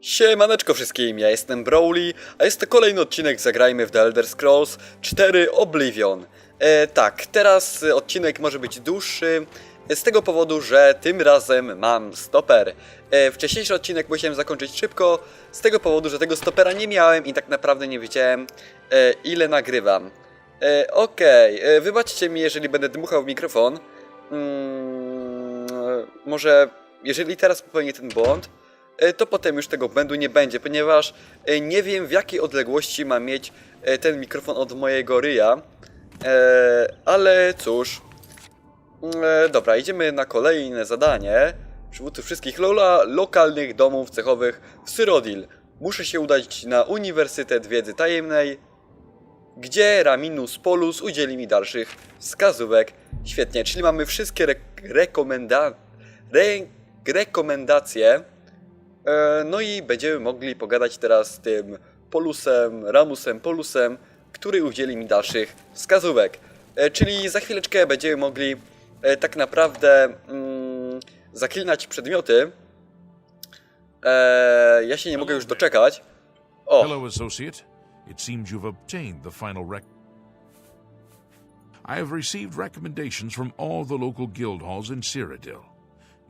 Siemaneczko wszystkim, ja jestem Browly, a jest to kolejny odcinek Zagrajmy w The Elder Scrolls 4 Oblivion. E, tak, teraz odcinek może być dłuższy, e, z tego powodu, że tym razem mam stoper. E, wcześniejszy odcinek musiałem zakończyć szybko, z tego powodu, że tego stopera nie miałem i tak naprawdę nie wiedziałem e, ile nagrywam. E, Okej, e, wybaczcie mi, jeżeli będę dmuchał w mikrofon. Mm, e, może, jeżeli teraz popełnię ten błąd, to potem już tego błędu nie będzie, ponieważ e, nie wiem w jakiej odległości ma mieć e, ten mikrofon od mojego ryja. E, Ale cóż. E, Dobra, idziemy na kolejne zadanie. Przywódcy wszystkich lola, lokalnych domów cechowych w Syrodil. Muszę się udać na Uniwersytet Wiedzy Tajemnej, gdzie Raminus Polus udzieli mi dalszych wskazówek. Świetnie, czyli mamy wszystkie re rekomenda re rekomendacje. E, no i będziemy mogli pogadać teraz z tym Polusem, Ramusem Polusem, który udzieli mi dalszych wskazówek. E, czyli za chwileczkę będziemy mogli e, tak naprawdę mm, zaklinać przedmioty. E, ja się nie mogę już doczekać. O, Hello, associate. It seems you've obtained the final rec. I have received recommendations from all the local guild halls in Cyrodiil.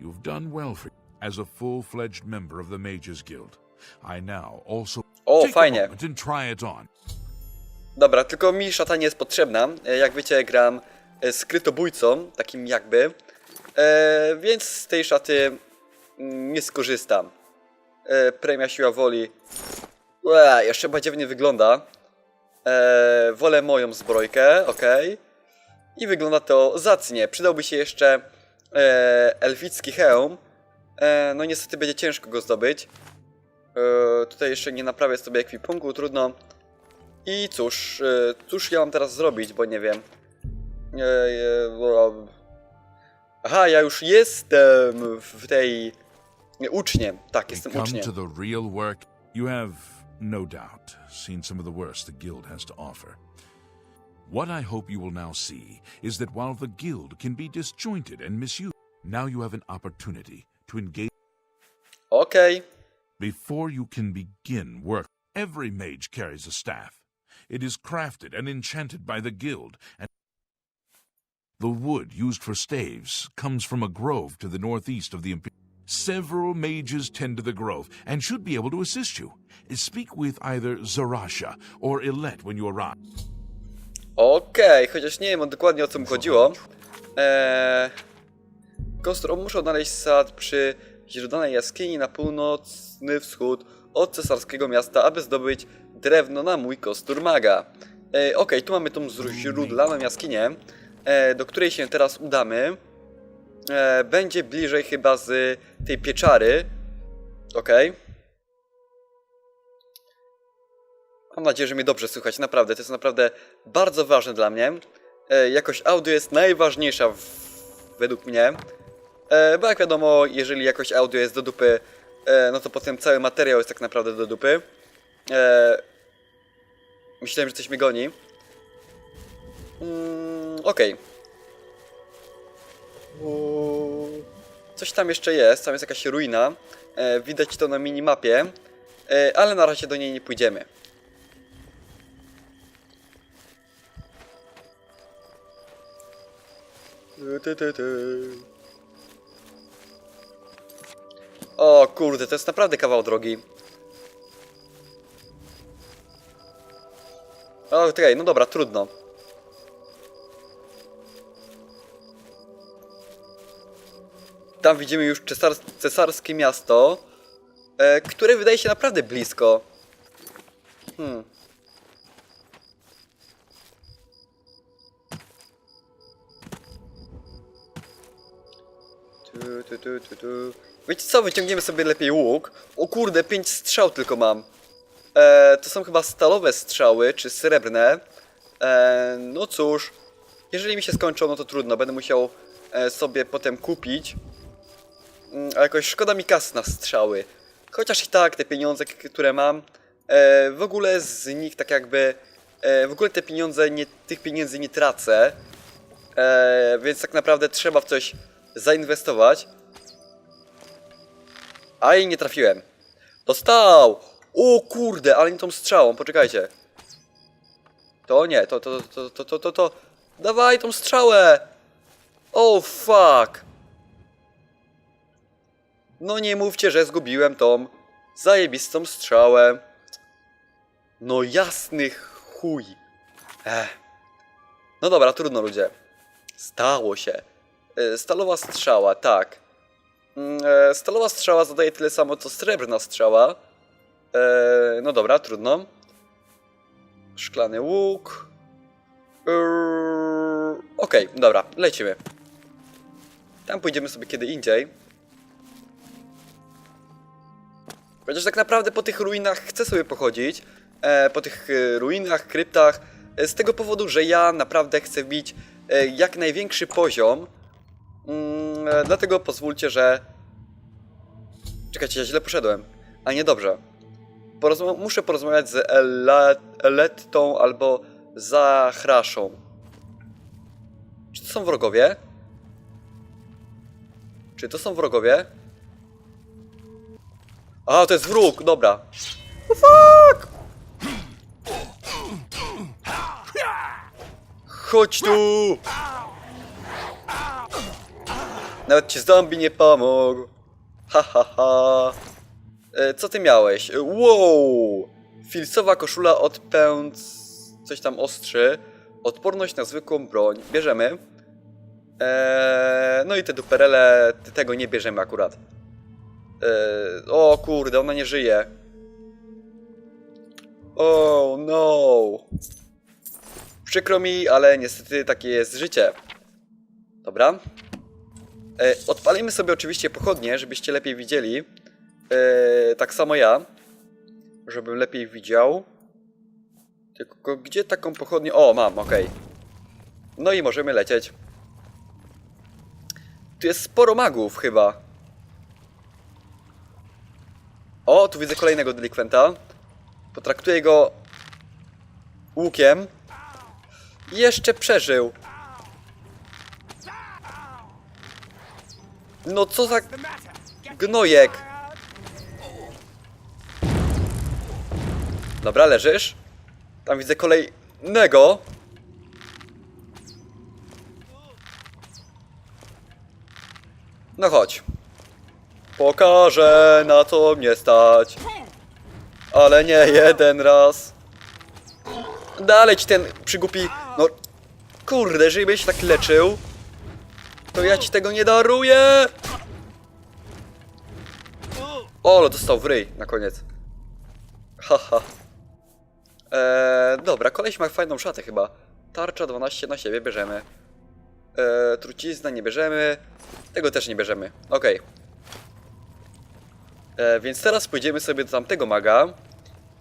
You've done well for as a full-fledged member of the Mages Guild. I now also o take a fajnie. moment and try it on. Dobra, tylko mi szata nie jest potrzebna. E, Jak wiecie, gram e, skrytobójcą, takim jakby. E, więc z tej szaty mm, nie skorzystam. E, premia siła woli. Ue, jeszcze bardziej nie wygląda. E, wolę moją zbrojkę, ok. I wygląda to zacnie. Przydałby się jeszcze e, elficki hełm. E, no niestety będzie ciężko go zdobyć. E, tutaj jeszcze nie naprawię sobie ekwipunku, trudno. I cóż, e, cóż ja mam teraz zrobić, bo nie wiem. Aha, ja już jestem w tej... nie, Uczniem, tak, jestem uczniem. to the real work. You have, no doubt, seen some of the worst the guild has to offer. What I hope you will now see is that while the guild can be disjointed and misused, now you have an opportunity to engage. Okej, Before you can begin work, every mage carries a staff. It is crafted and enchanted by the guild, and the wood used for staves comes from a grove to the northeast of the Imperial. Several mages tend to the grove and should be able to assist you. Speak with either Zarasha or Illet when you arrive. okej, chociaż nie wiem dokładnie o co mu chodziło. Eee... Kostro, muszę odnaleźć sad przy źródlanej jaskini na północny wschód od cesarskiego miasta, aby zdobyć drewno na mój kostur maga. E, Okej, tu mamy tą źródlaną jaskinię, e, do której się teraz udamy. E, będzie bliżej chyba z tej pieczary. Okej. Mam nadzieję, że mnie dobrze słychać, naprawdę. To jest naprawdę bardzo ważne dla mnie. E, jakość audio jest najważniejsza w, według mnie. E, bo jak wiadomo, jeżeli jakość audio jest do dupy, e, no to potem cały materiał jest tak naprawdę do dupy. E, myślałem, że coś mnie goni. Mm, Okej. Uuu. Coś tam jeszcze jest, tam jest jakaś ruina. Widać to na minimapie, ale na razie do niej nie pójdziemy. Ty, ty. O kurde, to jest naprawdę kawał drogi. Okej, no dobra, trudno. Tam widzimy już cesar cesarskie miasto, e, które wydaje się naprawdę blisko. Hmm. Tu, tu, tu, tu, tu. Wiecie co, wyciągniemy sobie lepiej łuk. O kurde, pięć strzał tylko mam. E, to są chyba stalowe strzały, czy srebrne. E, no cóż, jeżeli mi się skończą, no to trudno, będę musiał e, sobie potem kupić. Mm, A jakoś szkoda mi kas na strzały. Chociaż i tak te pieniądze, które mam, e, w ogóle z nich tak jakby... E, w ogóle te pieniądze, nie, tych pieniędzy nie tracę. E, więc tak naprawdę trzeba w coś zainwestować. A i nie trafiłem. Dostał! O kurde, ale nie tą strzałą, poczekajcie. To nie, to, to, to, to, to, to, to. Dawaj tą strzałę! Oh fuck! No nie mówcie, że zgubiłem tą zajebistą strzałę. No jasny chuj. Ech. No dobra, trudno ludzie. Stało się. E, Stalowa strzała, tak. Mm, e, Stalowa strzała zadaje tyle samo co srebrna strzała. E, no dobra, trudno. Szklany łuk. Eee, Okej, dobra, lecimy. Tam pójdziemy sobie kiedy indziej. Chociaż tak naprawdę po tych ruinach chcę sobie pochodzić. E, po tych e, ruinach, kryptach. E, z tego powodu, że ja naprawdę chcę wbić jak największy poziom. E, dlatego pozwólcie, że. Czekajcie, ja źle poszedłem. A nie dobrze. Muszę porozmawiać z Ele- Elettą albo Zachraszą. Czy to są wrogowie? Czy to są wrogowie? A, to jest wróg, dobra. O fuck! Chodź tu! Nawet ci zombie nie pomógł. Ha, ha, ha. E, co ty miałeś? E, Wow! Filcowa koszula odpędz... Coś tam ostrzy. Odporność na zwykłą broń. Bierzemy. Eee, no i te duperele, tego nie bierzemy akurat. Eee, o kurde, ona nie żyje. Oh no. Przykro mi, ale niestety takie jest życie. Dobra. E, odpalimy sobie oczywiście pochodnie, żebyście lepiej widzieli. E, tak samo ja. Żebym lepiej widział. Tylko gdzie taką pochodnię? O, mam, okej. No i możemy lecieć. Tu jest sporo magów chyba. O, tu widzę kolejnego delikwenta. Potraktuję go łukiem. Jeszcze przeżył. No co za gnojek. Dobra, leżysz. Tam widzę kolejnego. No chodź. Pokażę na co mnie stać. Ale nie jeden raz. Dalej ci ten przygłupi... No... Kurde, jeżeli byś tak leczył... To ja ci tego nie daruję! O, ale dostał w ryj na koniec. Haha. Eee, dobra, koleś ma fajną szatę chyba. Tarcza 12 na siebie bierzemy. Eee, trucizna nie bierzemy. Tego też nie bierzemy. Okej. E, więc teraz pójdziemy sobie do tamtego maga,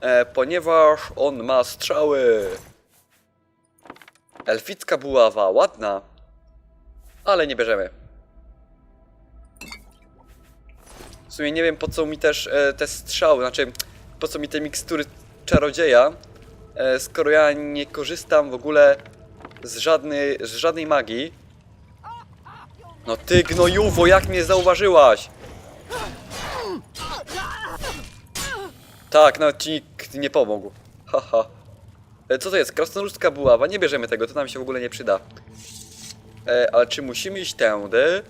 e, ponieważ on ma strzały. Elficka buława, ładna, ale nie bierzemy. W sumie nie wiem po co mi też e, te strzały, znaczy po co mi te mikstury czarodzieja, e, skoro ja nie korzystam w ogóle z, żadnej z żadnej magii. No ty gnojuwo, jak mnie zauważyłaś? Tak, nawet ci nikt nie pomógł. Haha. E, Co to jest? Krasnoludzka buława. Nie bierzemy tego, to nam się w ogóle nie przyda. E, ale czy musimy iść tędy?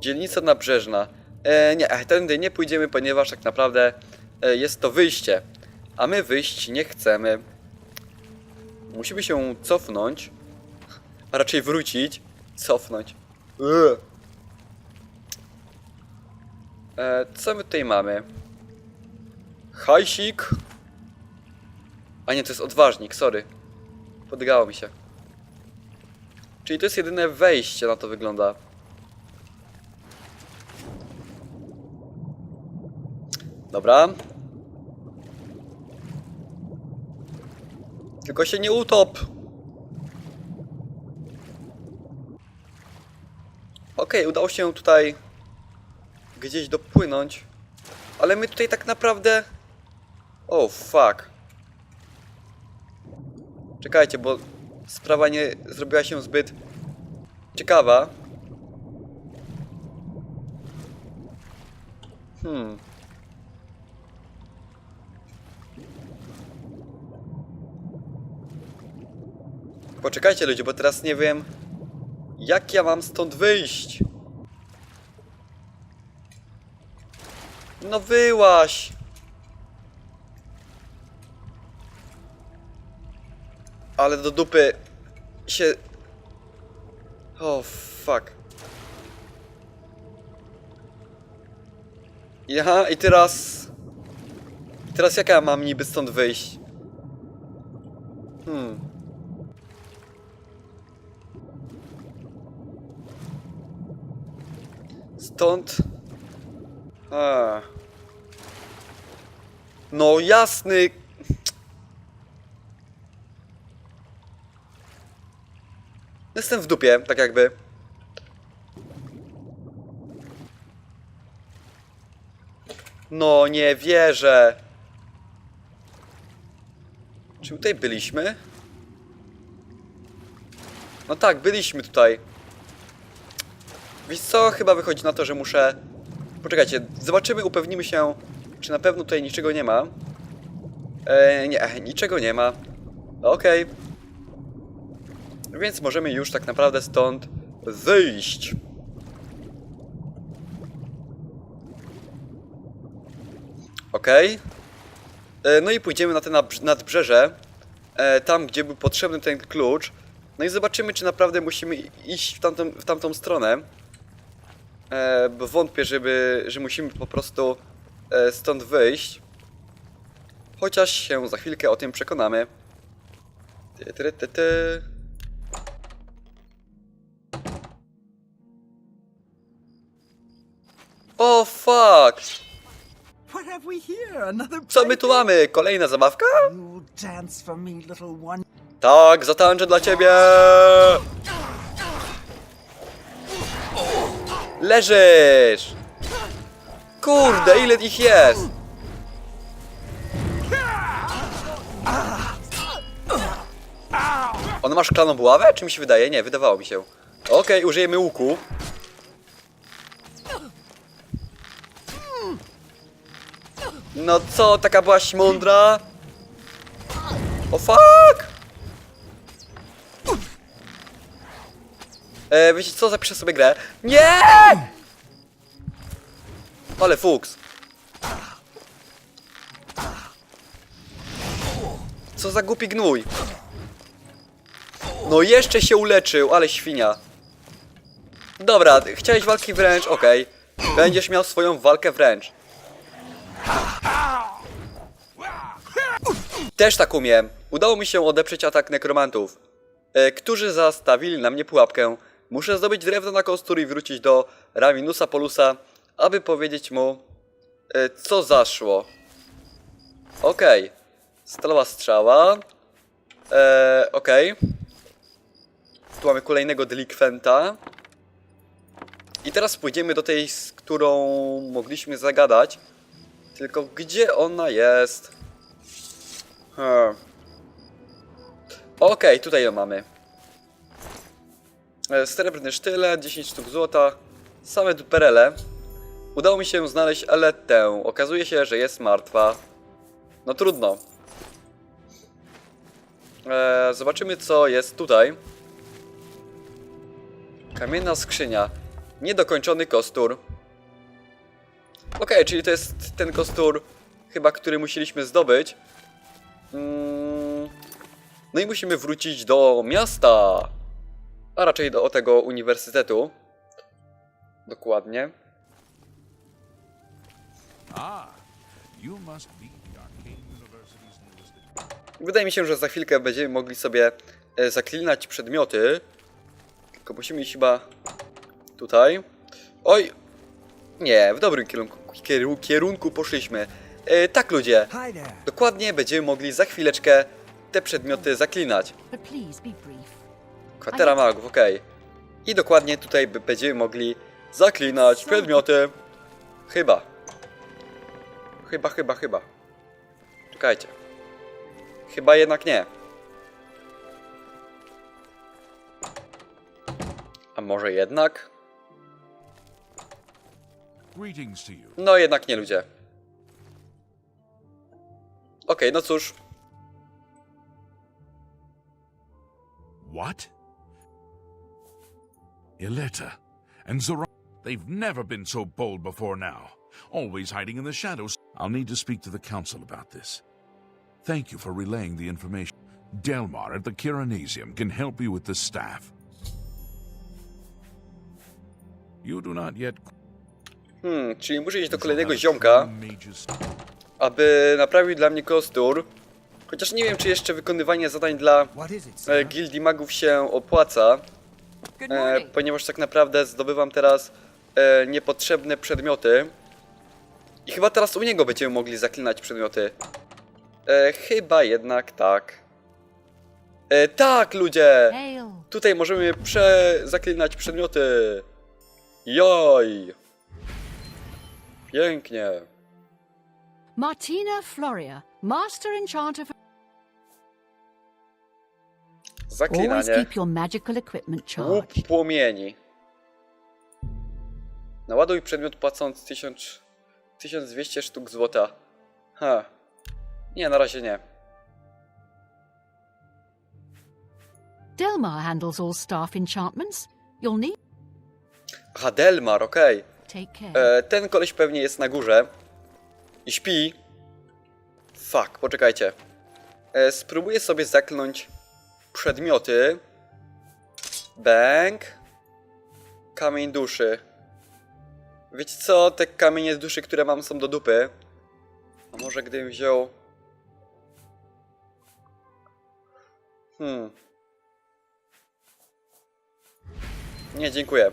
Dzielnica nabrzeżna. E, nie, e, tędy nie pójdziemy, ponieważ tak naprawdę e, jest to wyjście. A my wyjść nie chcemy. Musimy się cofnąć. A raczej wrócić. Cofnąć. Ugh. E, co my tutaj mamy? Hajsik. A nie, to jest odważnik, sorry. Podgało mi się. Czyli to jest jedyne wejście, na to wygląda. Dobra. Tylko się nie utop. Okej, udało się tutaj gdzieś dopłynąć. Ale my tutaj tak naprawdę... Oh, fuck. Czekajcie, bo sprawa nie zrobiła się zbyt ciekawa. Hmm. Poczekajcie ludzie, bo teraz nie wiem jak ja mam stąd wyjść. No wyłaś. Ale do dupy się... O, fuck. Ja, i teraz... I teraz jak ja mam niby stąd wyjść? Hmm. Stąd... A. No jasny... Jestem w dupie, tak jakby. No nie wierzę. Czy tutaj byliśmy? No tak, byliśmy tutaj. Wiesz co? Chyba wychodzi na to, że muszę... Poczekajcie, zobaczymy, upewnimy się, czy na pewno tutaj niczego nie ma. E, nie, niczego nie ma. Okej. Więc możemy już tak naprawdę stąd wyjść. Okej. E, No i pójdziemy na te nadbrzeże, e, tam gdzie był potrzebny ten klucz. No i zobaczymy, czy naprawdę musimy iść w tamtą, w tamtą stronę. E, bo wątpię, żeby, że musimy po prostu stąd wyjść. Chociaż się za chwilkę o tym przekonamy. Ty, ty, ty, ty. O fuck! Here? Another Co my tu mamy? Kolejna zabawka? Tak, zatańczę dla ciebie! Leżysz! Kurde, ile ich jest? On ma szklaną buławę? Czy mi się wydaje? Nie, wydawało mi się. Okej, użyjemy łuku. No co, taka byłaś mądra? O fuck! E, wiecie co, zapiszę sobie grę. Nie! Ale fuks. Co za głupi gnój. No jeszcze się uleczył, ale świnia. Dobra, chciałeś walki wręcz, okej. Będziesz miał swoją walkę wręcz. Też tak umiem. Udało mi się odeprzeć atak nekromantów, e, którzy zastawili na mnie pułapkę. Muszę zdobyć drewno na kostur i wrócić do Raminusa Polusa, aby powiedzieć mu, e, co zaszło. Okej. Stalowa strzała. E, Okej. Tu mamy kolejnego delikwenta. I teraz pójdziemy do tej, z którą mogliśmy zagadać. Tylko gdzie ona jest? Hmm. Okej, tutaj ją mamy. E, Srebrny sztylet, 10 sztuk złota, same duperele. Udało mi się znaleźć Alettę. Okazuje się, że jest martwa. No trudno. E, zobaczymy, co jest tutaj. Kamienna skrzynia. Niedokończony kostur. Okej, czyli to jest ten kostur, chyba który musieliśmy zdobyć. Mm, No i musimy wrócić do miasta. A raczej do tego uniwersytetu. Dokładnie. Wydaje mi się, że za chwilkę będziemy mogli sobie e, zaklinać przedmioty. Tylko musimy iść chyba tutaj. Oj! Nie, w dobrym kierunku, kieru- kierunku poszliśmy. E, tak, ludzie. Dokładnie będziemy mogli za chwileczkę te przedmioty zaklinać. Kwatera magów, okej. I dokładnie tutaj będziemy mogli zaklinać przedmioty. Chyba. Chyba, chyba, chyba. Czekajcie. Chyba jednak nie. A może jednak? No jednak nie ludzie. Okej, no cóż. What? Ileta and Zora. They've never been so bold before now. Always hiding in the shadows. I'll need to speak to the council about this. Thank you for relaying the information. Delmar at the Kiranasium can help you with the staff. You do not yet. Hmm, czyli muszę iść do kolejnego ziomka. Aby naprawił dla mnie kostur. Chociaż nie wiem, czy jeszcze wykonywanie zadań dla e, gildii magów się opłaca. E, ponieważ tak naprawdę zdobywam teraz e, niepotrzebne przedmioty. I chyba teraz u niego będziemy mogli zaklinać przedmioty. E, chyba jednak tak. E, tak, ludzie! Tutaj możemy przezaklinać przedmioty. Joj! Pięknie. Martina Floria, Master Enchanter for... Always Zaklinanie. keep your magical equipment Łup charged. płomieni. Naładuj przedmiot płacąc 1000, 1200 sztuk złota. Ha. Nie, na razie nie. Delmar handles all staff enchantments. You'll need... Aha, Delmar, okej. Take care. E, Ten koleś pewnie jest na górze. I śpi. Fuck, poczekajcie. E, spróbuję sobie zakląć przedmioty. Bang. Kamień duszy. Wiecie co? Te kamienie duszy, które mam są do dupy. A może gdybym wziął... Hmm. Nie, dziękuję.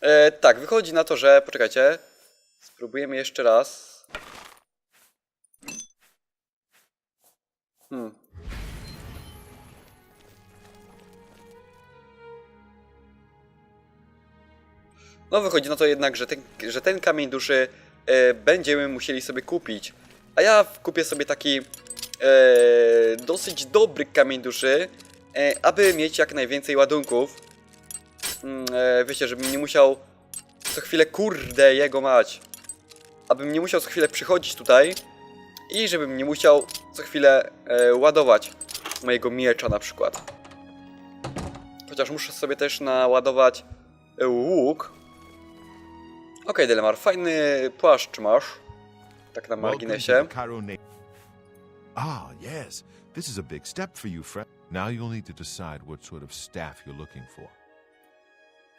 E, tak, wychodzi na to, że. Poczekajcie. Spróbujemy jeszcze raz. Hmm. No, wychodzi na to jednak, że ten, że ten kamień duszy e, będziemy musieli sobie kupić. A ja kupię sobie taki e, dosyć dobry kamień duszy, e, aby mieć jak najwięcej ładunków. Mm, e, wiecie, żebym nie musiał co chwilę, kurde, jego mać. Abym nie musiał co chwilę przychodzić tutaj i żebym nie musiał co chwilę e, ładować mojego miecza na przykład. Chociaż muszę sobie też naładować e, łuk. Okej, Delemar, fajny płaszcz masz. Tak na marginesie. Ah, yes. This is a big step for you, friend. Now you'll need to decide what sort of staff you're looking for.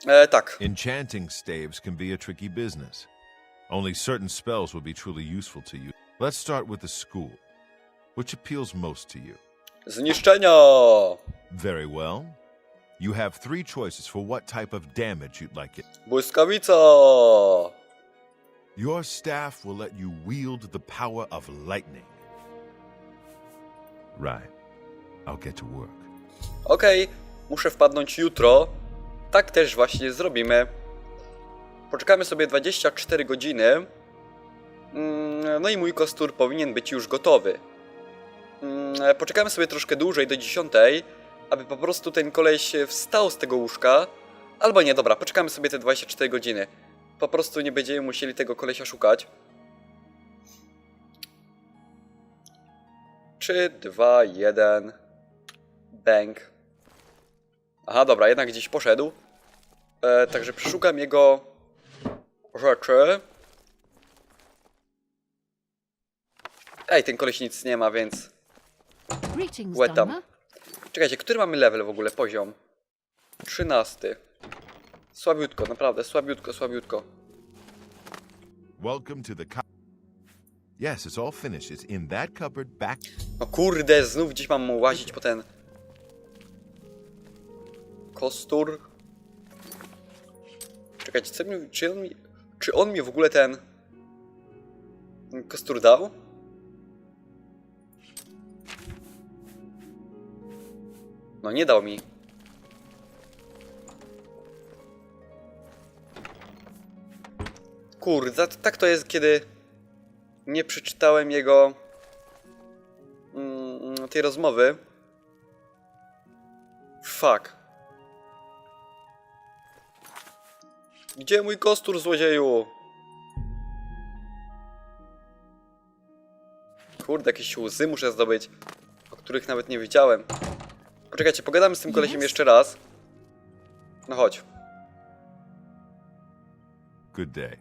E, tak. Enchanting staves can be a tricky business. Only certain spells will be truly useful to you. Let's start with the school. Which appeals most to you? Zniszczenia! Very well. You have three choices for what type of damage you'd like it. Błyskawica! Your staff will let you wield the power of lightning. Right. I'll get to work. Okej, muszę wpadnąć jutro. Tak też właśnie zrobimy. Poczekamy sobie 24 godziny. Mm, No i mój kostur powinien być już gotowy. Mm, Poczekamy sobie troszkę dłużej, do 10, aby po prostu ten koleś wstał z tego łóżka. Albo nie, dobra, poczekamy sobie te 24 godziny. Po prostu nie będziemy musieli tego kolesia szukać. 3, 2, 1. Bang. Aha, dobra, jednak gdzieś poszedł. E, także przeszukam jego rzeczy. Ej, ten koleś nic nie ma, więc... Greetings, Łetam. Czekajcie, który mamy level w ogóle, poziom? 13. Słabiutko, naprawdę, słabiutko, słabiutko. Welcome to the. Yes, it's all finished. It's in that cupboard back. No kurde, znów gdzieś mam mu łazić po ten... Kostur. Czekajcie, co mi, czy on mi... Czy on mi w ogóle ten... Kostur dał? No nie dał mi. Kurde, tak to jest, kiedy nie przeczytałem jego mm, tej rozmowy. Fuck. Gdzie mój kostur, złodzieju? Kurde, jakieś łzy muszę zdobyć, o których nawet nie wiedziałem. Poczekajcie, pogadamy z tym kolesiem jeszcze raz. No chodź. Good day.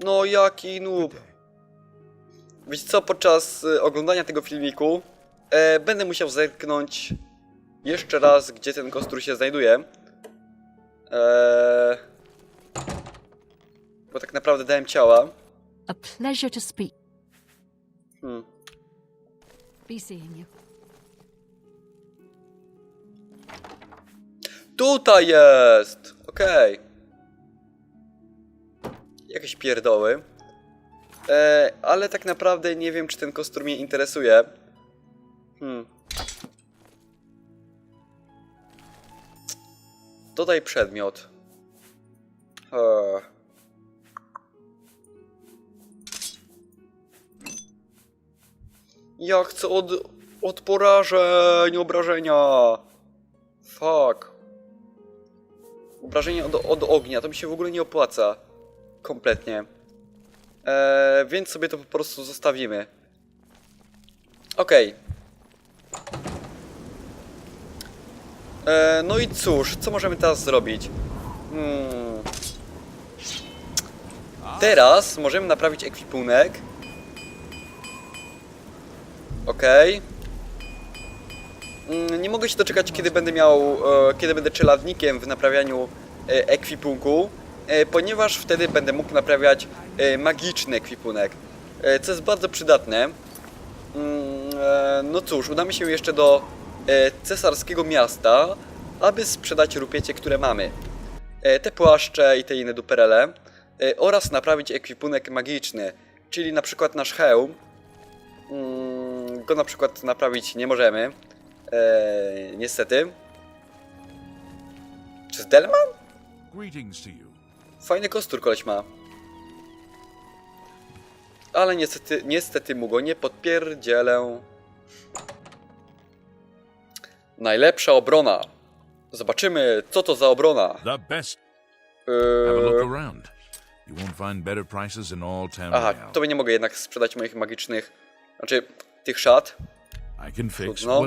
No jaki noob. Wiecie co, podczas y, oglądania tego filmiku e, będę musiał zerknąć jeszcze raz, gdzie ten kostur się znajduje. E, bo tak naprawdę dałem ciała. A pleasure to speak. Hmm. Be seeing you. Tutaj jest! Okej. Jakieś pierdoły. E, ale tak naprawdę nie wiem, czy ten kostur mnie interesuje. Hmm. Dodaj przedmiot. Eee. Ja chcę od, od porażeń, obrażenia. Fuck. Obrażenie od, od ognia, to mi się w ogóle nie opłaca. Kompletnie. Eee, więc sobie to po prostu zostawimy. Okej. Eee, no i cóż, co możemy teraz zrobić? Hmm. Teraz możemy naprawić ekwipunek. Okej. Mm, Nie mogę się doczekać, kiedy będę miał, e, kiedy będę czeladnikiem w naprawianiu e, ekwipunku, e, ponieważ wtedy będę mógł naprawiać magiczny ekwipunek, co jest bardzo przydatne. Mm, No cóż, udamy się jeszcze do cesarskiego miasta, aby sprzedać rupiecie, które mamy. Te płaszcze i te inne duperele oraz naprawić ekwipunek magiczny, czyli na przykład nasz hełm. Go na przykład naprawić nie możemy. Eee, niestety. Czy z Delman? To. Fajny kostur koleś ma. Ale niestety, niestety mu go nie podpierdzielę. Najlepsza obrona. Zobaczymy, co to za obrona. The best. Town aha, tobie nie mogę jednak sprzedać moich magicznych, znaczy tych szat. Trudno.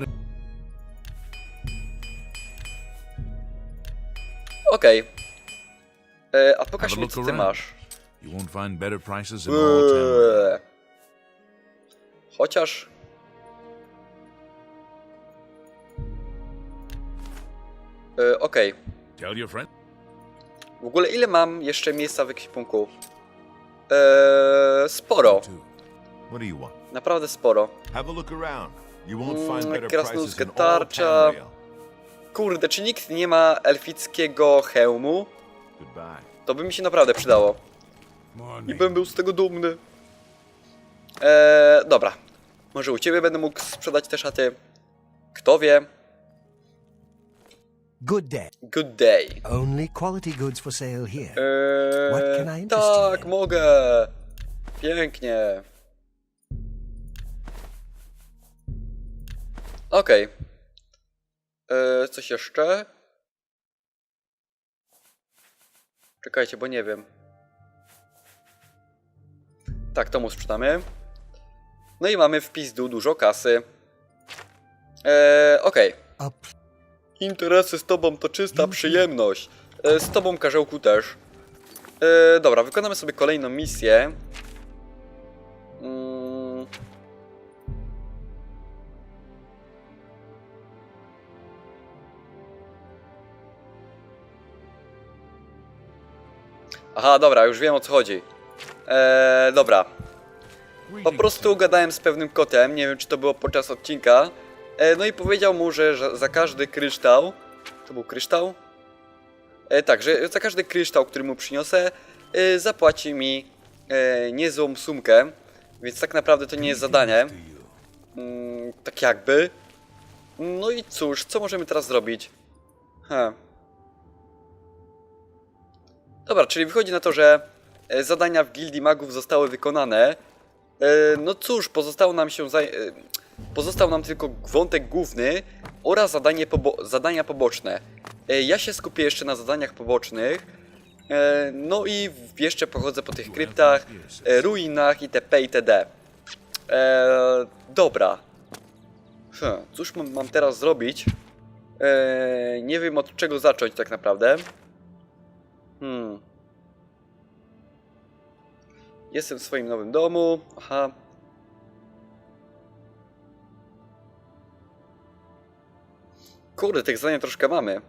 Okej. Eee, a pokaż mi, co ty masz. Eee. Chociaż. E, Okej. Friend. W ogóle ile mam jeszcze miejsca w ekwipunku? Eee, sporo. What do you want? Naprawdę sporo. Mm, krasnoludzka tarcza. Kurde, czy nikt nie ma elfickiego hełmu? To by mi się naprawdę przydało. I bym był z tego dumny. Eee, dobra. Może u ciebie będę mógł sprzedać te szaty. Kto wie? Good day. Good day. Only quality goods for sale here. Eee, What can I interest you tak, mogę. Pięknie. Okej. Eee, coś jeszcze? Czekajcie, bo nie wiem. Tak, to mu sprzedamy. No i mamy w pizdu dużo kasy. Eee, okej. A Interesy z tobą to czysta przyjemność. E, Z tobą, Karzełku, też. E, dobra, wykonamy sobie kolejną misję. Aha, dobra, już wiem o co chodzi. E, dobra, po prostu gadałem z pewnym kotem, nie wiem czy to było podczas odcinka. E, no i powiedział mu, że, że za każdy kryształ. To był kryształ? E, tak, że za każdy kryształ, który mu przyniosę, e, zapłaci mi e, niezłą sumkę. Więc tak naprawdę to nie jest zadanie. Mm, tak jakby. No i cóż, co możemy teraz zrobić? He. Dobra, czyli wychodzi na to, że e, zadania w Gildii Magów zostały wykonane. E, No cóż, pozostało nam się. E, pozostał nam tylko wątek główny oraz zadanie pobo- zadania poboczne. Ja się skupię jeszcze na zadaniach pobocznych. No i jeszcze pochodzę po tych kryptach, ruinach itp. itd. E, dobra. Hm, cóż mam, teraz zrobić? E, nie wiem od czego zacząć tak naprawdę. Hmm. Jestem w swoim nowym domu. Aha. Kurde, tych zadań troszkę mamy.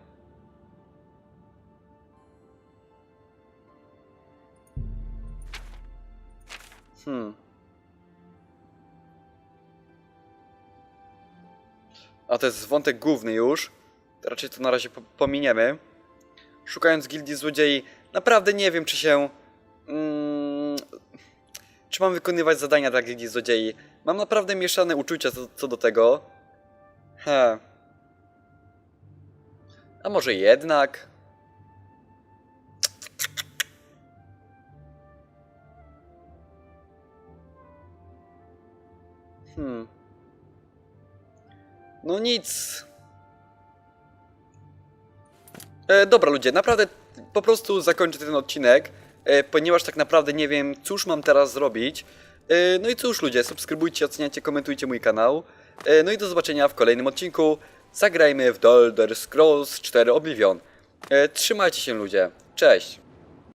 Hmm. A to jest wątek główny już. Raczej to na razie po pominiemy. Szukając gildii złodziei, naprawdę nie wiem, czy się. Mm, czy mam wykonywać zadania dla gildii złodziei. Mam naprawdę mieszane uczucia co, co do tego. He. A może jednak? Hmm. No nic. E, dobra ludzie, naprawdę po prostu zakończę ten odcinek, e, ponieważ tak naprawdę nie wiem, cóż mam teraz zrobić. E, no i cóż ludzie, subskrybujcie, oceniajcie, komentujcie mój kanał. E, no i do zobaczenia w kolejnym odcinku. Zagrajmy w The Elder Scrolls 4 Oblivion. E, trzymajcie się ludzie, cześć.